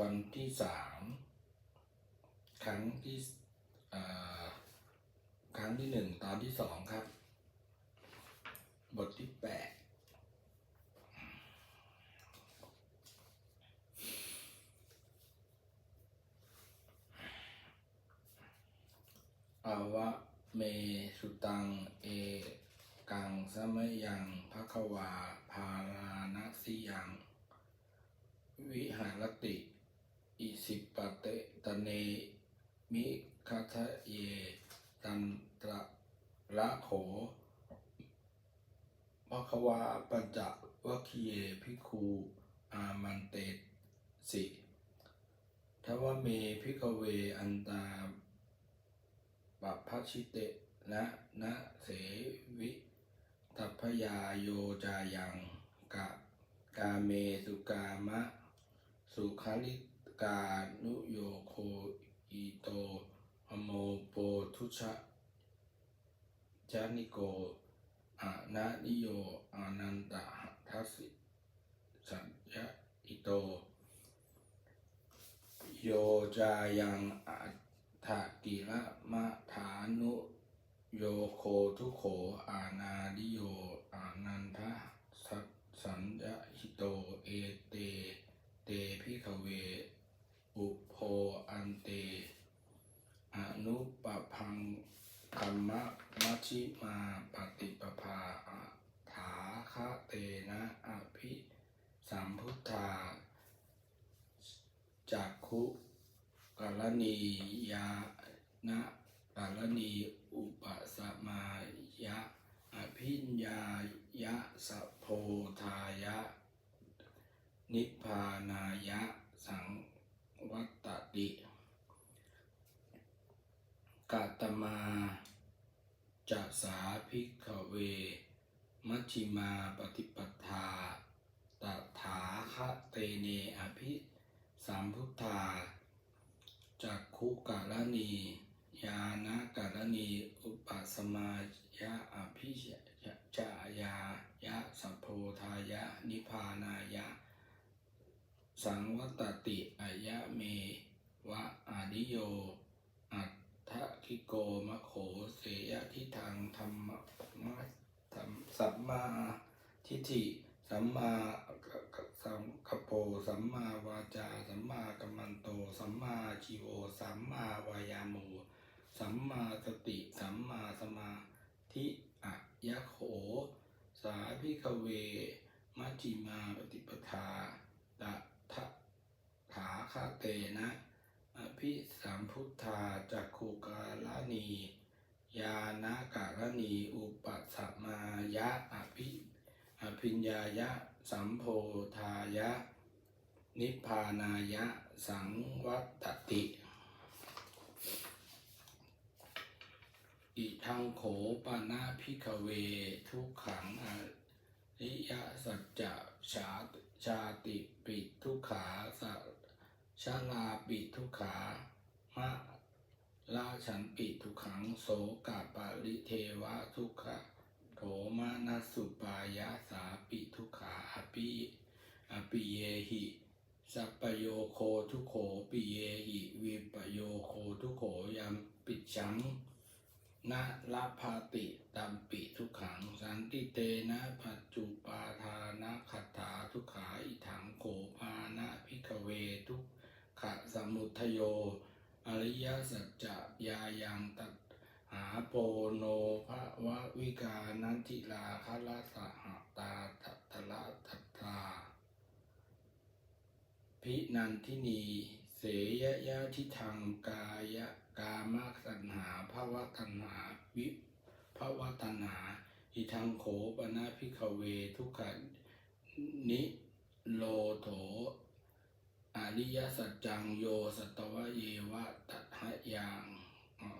วันที่สามครั้งที่ครั้งที่หนึ่งตอนที่สองครับ บทที่แปดอาวะเมสุตัง เอกังสมยังภควาภาราณสิยัง วิหารติ อิสิปะเตตเนมิคัทะเยตันตระละโขภควาปัญจวัคคีเยพิคูอามันเตสิทวเมพิกเวอันตาบัพพชิเตนะนะเสวิตัพยาโยจายังกะกาเมสุกามะ สุขาลิ กานุโยโคอิโตอโมโปทุชะจานิโกอานานิโยอานันตหทัสสิสัญญะอิโต โยจายังอัฏฐกิระมะฐานุโยโคทุโขอานาดิโยอานันทะสัสสัญญะหิโตเอเต เตพิขเว อุโพอันเต อนุปพังคัมมะมัชชิมาปฏิปภาอะถาคะเตนะอภิสัมพุทธาจักขุกร ณียานะกรณีอุปสมายะอภิญญายะสโพทายะ นิพพานายะสังวัตตติกาตมาจะสาภิกขเว มัชชิมาปฏิปทาตถาคะเตเนอภิสัมพุทธา จักขุกาลนียานะกาลนีอุปสมายะอภิจายายะสัพโพทายะ นิพานายะ สังวัตติอายะเม วะอาดิโย อัตถคิโกมะโขเสยทิทางธรรมะมะธรรมสัมมาทิฏฐิสัมมา สังกปโป สัมมาวาจา สัมมากัมมันโต สัมมาชีโว สัมมาวายาโม สัมมาสติ สัมมาสมาธิอะยะโข สาพิกเว มัจจิมาปฏิปทาตะทะถาคาเตนะอภิสัมพุทธาจักขุกาลนี ยานากาลนี อุปสัมมายะอภิอภิญญายะ สัมโพธายะ นิพพานายะ สังวัตติ อิทังโขปานาพิกเว ทุกขังอริยสัจจะชาชาติปิทุกขาสัชาลาปิทุกขามะลาฉันปิทุกขังโสกาปาริเทวะทุกขะ โถมานัสสุปายาสาปิทุขาอปิอปิเยหิสัปโยโคทุโขปิเยหิวิปโยโคทุโขยัมปิจังนะละภาติตัมปิทุขัง สันติเตนะปัจจุปาทานะขัตถาทุขาอิถังโขปานะพิกเวทุกขะสมุทโย อริยสัจจะยายังตัดหา โปโนภวะวิกานันทิลาคัลาสหตาตัตละตัตตาพินันทินีเสยยะทิทางกายะกามตัณหาภาวะตัณหาวิภาวะตัณหาอิทังโขปนาพิกเวทุกขนิโลโถอริยสัจจังโยสัตวะเยวะตัทะยัง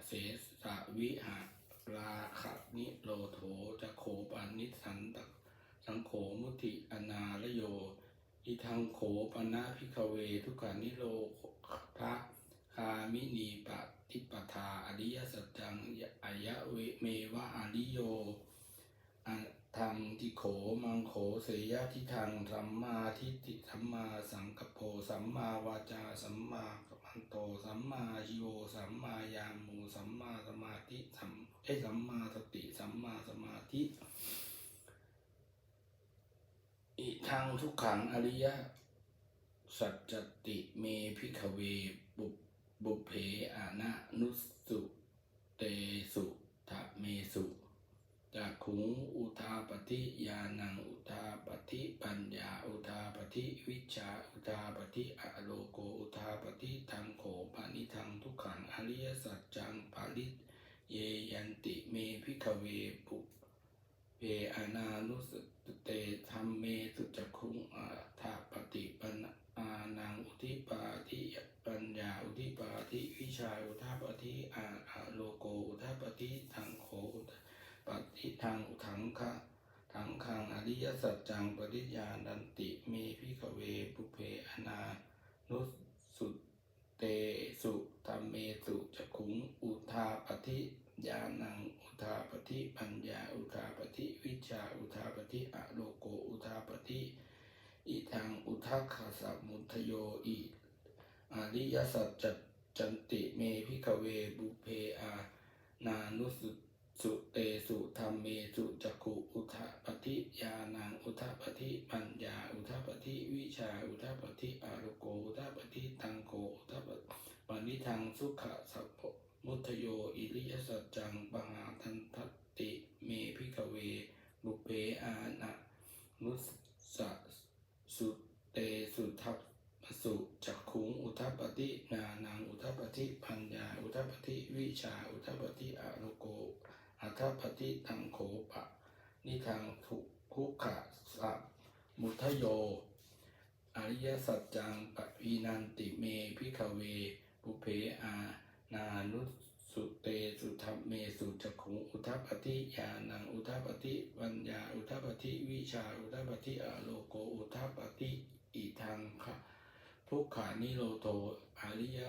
เสสะวิหะราคนิโลโถจะโขปานิสันตสังโขมุติอนาลโยอิทังโขปนะพิกเวทุกขานิโรธะคามินีปฏิปทาอริยสัจจังอายะเวเมวะอริโยอทางทิโขมังโขเสยทิทางสัมมาทิฏฐิสัมมาสังกปโปสัมมาวาจาสัมมากั มมันโตสัมมาชิโวสัมมายามูสัมมาสมาธิสัมเอสัมมาสติสัมมาสมาธิอิทังทุกขังอริยสัจจติเมพิขเวบุบุเพอานะนุสสุเตสุทะเมสุ จากขุงอุทาปฏิญาณังอุทาปฏิปัญญาอุทาปฏิวิชาอุทาปฏิอะโลโกอุทาปฏิทังโขปานิทังทุกขังอริยสัจจังปาริเยยันติเมพิขเวปุเพอานานุสเตธรรมเมสุจักขุงอาทาปฏิปันอานังอุทิปาทิปัญญาอุทิปาทิวิชาอุทาปฏิอาอะโลโกอุทาปฏิทังโขอุทาปฏิทังอุทังคะทังคังอ ริยสัจจังปริญานันติเมพิขเวปุเพอนานุสุเตสุธรรมเมสุจักขุงอุทาปฏิญาณังอุทาปฏิปัญญาอุทาปฏิวิชาอุทาปฏิอะโลโกอุทาปฏิอิทังอุทาคาสมุทโยอิอริยสัจจจันติเมพิขเวบุเพอานานุสุ สุเตสุธรรมเมสุจักขุอุทาปฏิญาณังอุทาปฏิปัญญา อุทาปฏิวิชา อุทาปฏิอะโลโกอุทาปฏิตังโกอุทาปฏิปณิทังสุขะสัพพมุทโยอิริยสัจจังปหาทันทติเมพิกเวบุเพอานะนุสสะสุเตสุทัพสุจักขุงอุทัปฏินานังอุทัปฏิปัญญา อุทัปฏิวิชา อุทัปฏิอะโลโก อัทปฏิตังโขปะ นิทังทุคุขะสัพมุทโย อริยสัจจังปวินันติเมพิขเว ปุเพอานานุสุเตสุธรรมเมสุจักขุงอุทัปฏิญาณังอุทัปฏิปัญญา อุทัปฏิวิชา อุทัปฏิอะโลโกอุทัปฏิอิทังคะทุกขานิโรโทอริย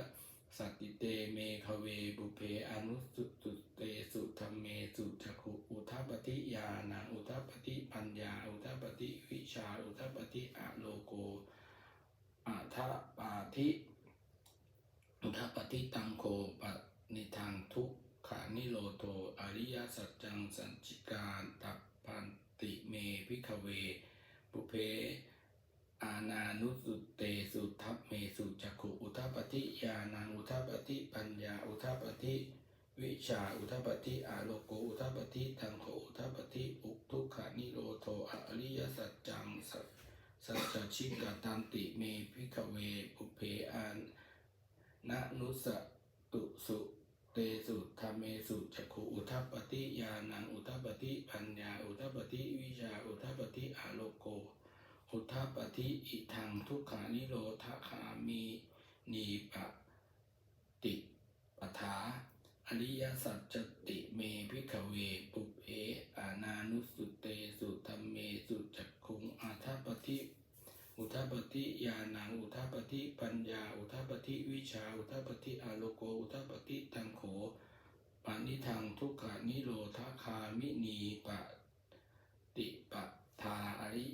สัตติเตเมขเวบุเพอนุสุตุ สุจักขุอุทัปปฏิญาณังอุทัปปฏิปัญญา อุทัปปฏิวิชา อุทัปปฏิอะโลโกอาทปาธิอุทะปฏิตังโคปนิทางทุกขานิโรโตอริยสัจจังสัญจิการตัปพันติเมพิขเวปุเพอานานุสุเตสุทัพเมสุจักขุอุทะปฏิญาณังอุทะปฏิปัญญา อุทะปฏิ วิชาอุทปฏิอาโลโกอุทปฏิตังโคอุทปฏิอุทุกขานิโรโทอริยสัจจังสัจสัจจชิกตันติเมพิขเวปุเพอานนะนุสตุสุเตสุธรรมเมสุจักขุอุทัปปฏิญาณังอุทัปปฏิปัญญาอุทัปปฏิวิชาอุทัปปฏิอาโลโก อุทัปปฏิอิทังทุกขานิโรธคามีนีปะ ริยสัจจติเมพิขเว ปุเพอานานุสุเตสุธรรมเมสุจักขุงอาทัปปฏิอุทาปฏิญาณังอุทาปฏิปัญญา อุทาปฏิวิชา อุทาปฏิอาโลโก อุทาปฏิตังโขปานิทังทุกขานิโรธาคามินีปะติปะทาอริ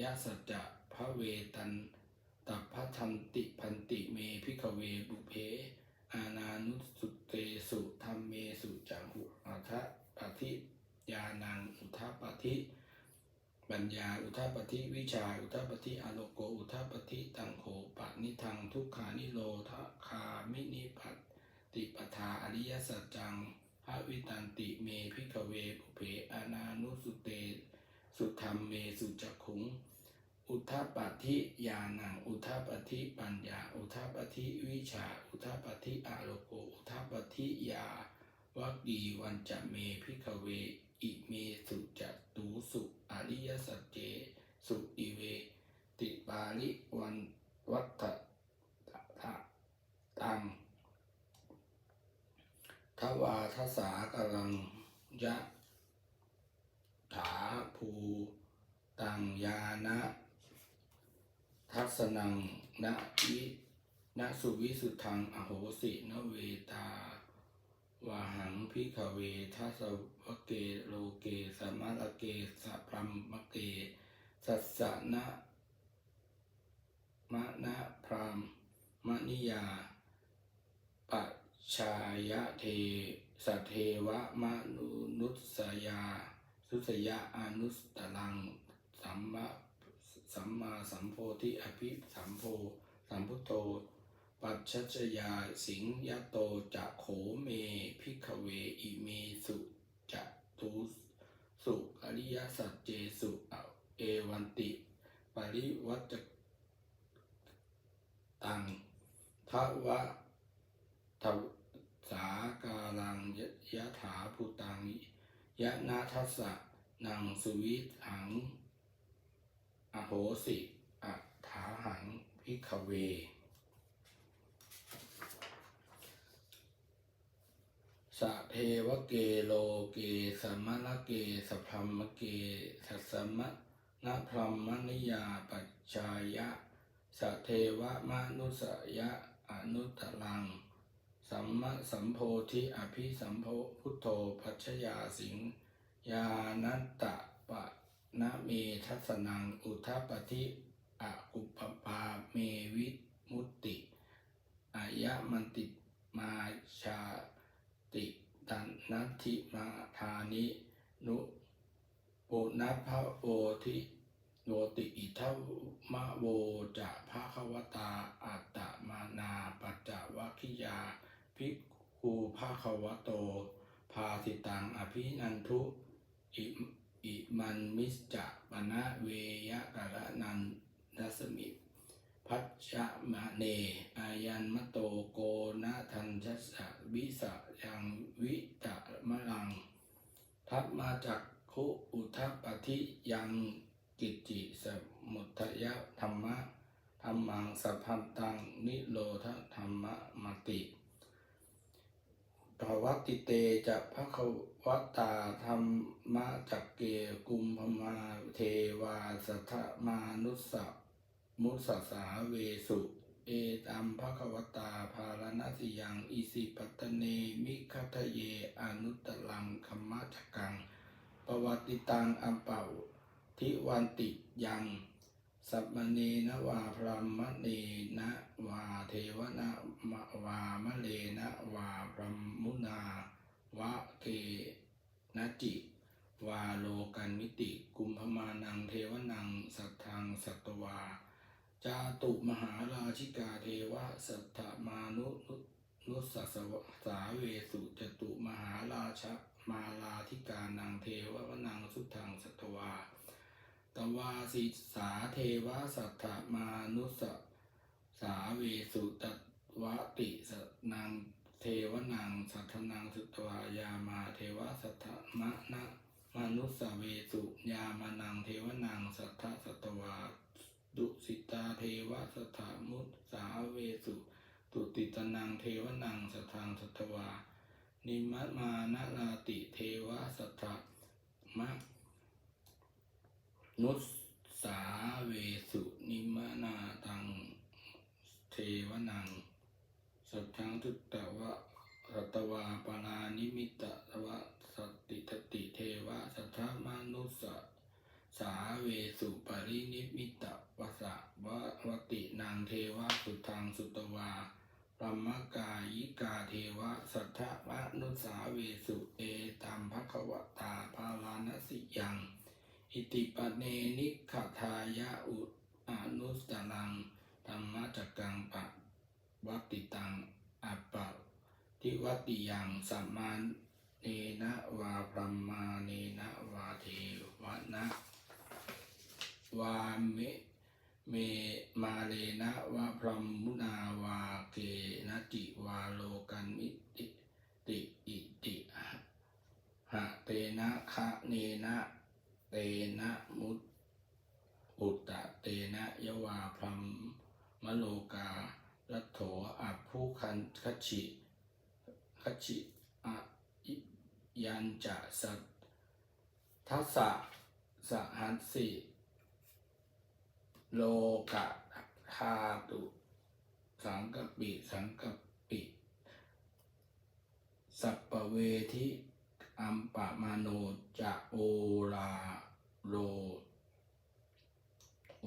ยสัจจะพระเวตันตัพพทันติพันติเมพิขเวบุเพ อานานุสุเตสุธรรมเมสุจังหุอัทะปฏิญาณังอุทาปฏิ ปัญญา อุทาปฏิวิชา อุทาปฏิอาโลโก อุทาปฏิตังโขปะนิทัง ทุกขานิโรธคามินิพัตติปทาอริยสัจจังภาวิตันติเมพิกเวปุเพอานานุสุเต สุธรรมเมสุจักขุง อุทาปฏิญาณัง อุทาปฏิปัญญา อุทาปฏิวิชา อุทาปฏิอาโลโก อุทาปฏิยาวักดีวันจะเมพิกเว อิเมสุจัตูสุอริยสัจเจ สุอิเว ติปาลิวันวัฏทะตังทวาทสากลังยะถาภูตังยานะทัศนังนะวินะสุวิสุทธังอโหสินเวตา วาหังพิขเวทัสวะเกโลเกสมะระเกสัพรมมะเกสัสสนะมะนะพรามมนิยาปัชายะเทสเทวะมนุนุสยา สุสยะอนุสตลัง สัมมาสัมมาสัมโพธิอภิสัมโพสัมพุทโธ ปัจชัชยาสิงยโตจะโขเมพิกเวอิเมสุจะทุสุอริยสัจเจสุเอวันติปริวัจตังทวะทวสากาลังยยะถาภูตังยะนาทัสสะนังสุวิถัง อโหสิอัถาหังพิกเว สะเทวเกโลเกสัมมะละเกสัพพมมะเกสัสมะนะพรหมนิยาปัจจายะสะเทวมนุสยะอนุตตรัง สัมมะสัมโพธิอภิสัมโพพุทโธพัชยาสิงยานัตตะปะนะเมทัสนังอุทปฏิอะอุปปาเมวิมุตติอายะมันติมาชา ติตันนัตถิมาทานิ นุปุณพะโวทิโวติอิทัมะโวจะภาควตาอัตตมานาปัจจวัคคิยา ภิกขุภาควโต ภาสิตังอภินันทุอิอิมันมิสจะปณะเวยะกะระนันดัสมิพัชชะมะเนอายันมะโตโกนะทันชัสสะวิสะยังวิตะมะลัง ทัพมา จากคุอุทัปปฏิยังกิจจิสมุทยธรรมะธรรมังสัพพันตังนิโรธธรรมะมติภวัติเตจะภะคะวตาธรรมะจักเกกุมพมาเทวาสัทมานุสสะมุสสาเวสุ เอตัมภะควตาภารณสิยังอิสิปัตตเนมิคัตเยอนุตตลังคัมมะจักัง ปวัติตังอัมเปาทิวันติยังสัพมเนนวาพรหมเนนวาเทวนะมวามะเลนวาพรหมุนาวะเกนจิวาโลกันมิติ กุมพมานังเทวนัง สัทธังสัตวา จาตุมหาราชิกาเทวะสัทธมานุนุนุสสาเวสุจตุมหาราช มาลาธิกานังเทววนังสุทังสัตวา ตวาสิสาเทวะสัทธมานุสสาเวสุตวติสนังเทวนังสัทธนังสุตวายามาเทวะสัทธมะนะมนุสสเวสุยามานังเทวนังสัทธสัตวาดุสิตาเทวะสถามุตสาเวสุตุติตนังเทวนังสัทธังสัตวา นิมะมานะลาติเทวสัทมะนุสสาเวสุนิมนาตังเทวนัง สัทธังทุตตะวะสัตวาปารานิมิตตวะสติทติเทวะสัทธมานุสสะสาเวสุปรินิมิตะวะสะวะวตินางเทวะสุทังสุตวา ปรมกายิกาเทวะ สัทธมนุสาเวสุเอตัมภควตาภาลานสิยัง อิติปเนนิขทายะอุอนุสตลังธรรมจักกังปะวัติตังอัปปะทิวัติยังสัมมาเนนะวาพรมาเนนะวาเทวนะ วาเม เมมาเลนะวะพรหมุนาวาเกนะจิวาโลกันมิติติอิติหะเตนะคะเนนะเตนะมุตอุตตะเตนะยวาพรหมมโลกาลัทโถอัพผู้คันคชิคชิอะอิยันจะสัททัสสะสหัสสิ โลกะธาตุ สังกปิ สังกปิ สัปปะเวทิอัมปะมาโนจะโอลาโลโอ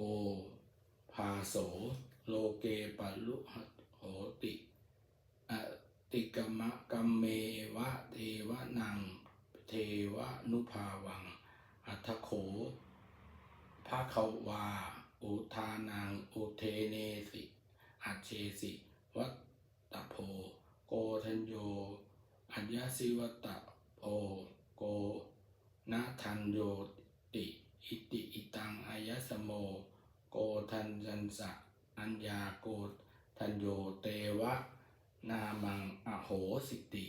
ภาโส โลเกปัลุหโหติอติกมะกัมเมวะเทวะนัง เทวะนุภาวัง อัทโขภาเขาวา อุทานังอุเทเนสิอัจเชสิวัตตโพ โกทัญโย อัญญาสิวัตตโพโกนาทันโยติ อิติอิตังอายสโม โกทันจันสะอัญญาโกทันโยเตวะ นามังอโหสิติ